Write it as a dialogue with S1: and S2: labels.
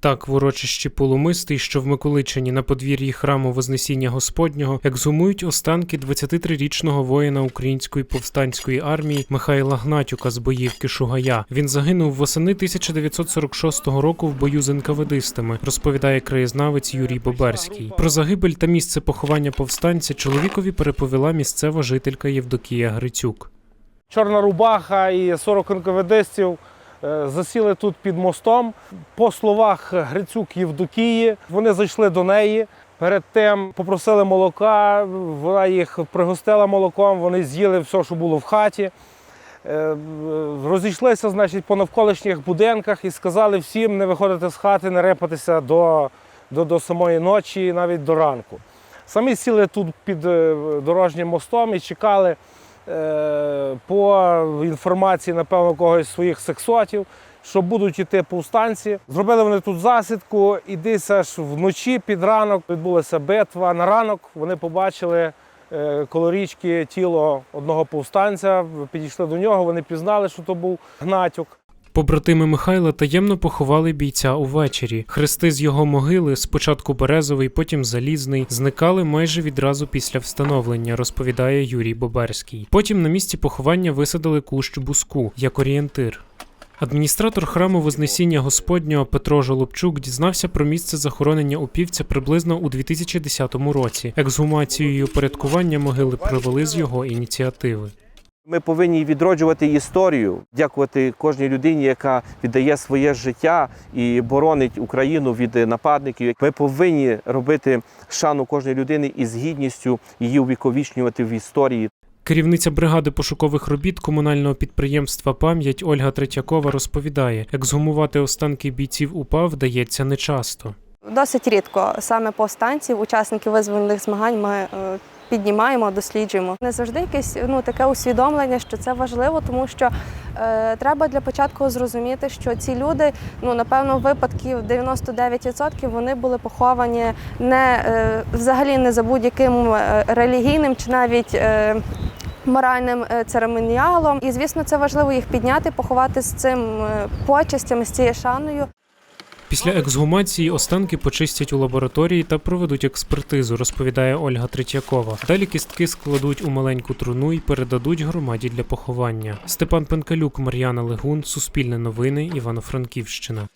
S1: Так, в урочищі Полумистий, що в Миколичині на подвір'ї храму Вознесіння Господнього, ексгумують останки 23-річного воїна української повстанської армії Михайла Гнатюка з боївки Шугая. Він загинув восени 1946 року в бою з НКВДистами, розповідає краєзнавець Юрій Боберський. Про загибель та місце поховання повстанця чоловікові переповіла місцева жителька Євдокія Грицюк.
S2: Чорна рубаха і 40 НКВДстів е, засіли тут під мостом. По словах Грицюк Євдокії, вони зайшли до неї. Перед тим попросили молока, вона їх пригостила молоком, вони з'їли все, що було в хаті. Е, Розійшлися значить, по навколишніх будинках і сказали всім не виходити з хати, не репатися до, до, до самої ночі, навіть до ранку. Самі сіли тут під е, дорожнім мостом і чекали по інформації, напевно, когось з своїх сексотів, що будуть йти повстанці. Зробили вони тут засідку, і десь аж вночі під ранок відбулася битва. На ранок вони побачили е, коло річки тіло одного повстанця, підійшли до нього, вони пізнали, що то був Гнатюк.
S1: Побратими Михайла таємно поховали бійця увечері. Хрести з його могили, спочатку березовий, потім залізний, зникали майже відразу після встановлення, розповідає Юрій Боберський. Потім на місці поховання висадили кущ буску як орієнтир. Адміністратор храму Вознесіння Господнього Петро Жолобчук дізнався про місце захоронення упівця приблизно у 2010 році. Ексгумацією порядкування могили провели з його ініціативи.
S3: Ми повинні відроджувати історію, дякувати кожній людині, яка віддає своє життя і боронить Україну від нападників. Ми повинні робити шану кожної людини і з гідністю її увіковічнювати в історії.
S1: Керівниця бригади пошукових робіт комунального підприємства Пам'ять Ольга Третьякова розповідає, ексгумувати останки бійців УПА вдається нечасто.
S4: Досить рідко саме повстанців, учасників визвольних змагань ми е, піднімаємо, досліджуємо. Не завжди якесь ну таке усвідомлення, що це важливо, тому що е, треба для початку зрозуміти, що ці люди, ну напевно, випадків 99% вони були поховані не е, взагалі не за будь-яким е, релігійним чи навіть. Е, Моральним е, церемоніалом, і звісно, це важливо їх підняти, поховати з цим е, почестям, з цією шаною.
S1: Після ексгумації останки почистять у лабораторії та проведуть експертизу, розповідає Ольга Третьякова. Далі кістки складуть у маленьку труну і передадуть громаді для поховання. Степан Пенкалюк, Мар'яна Легун, Суспільне новини, Івано-Франківщина.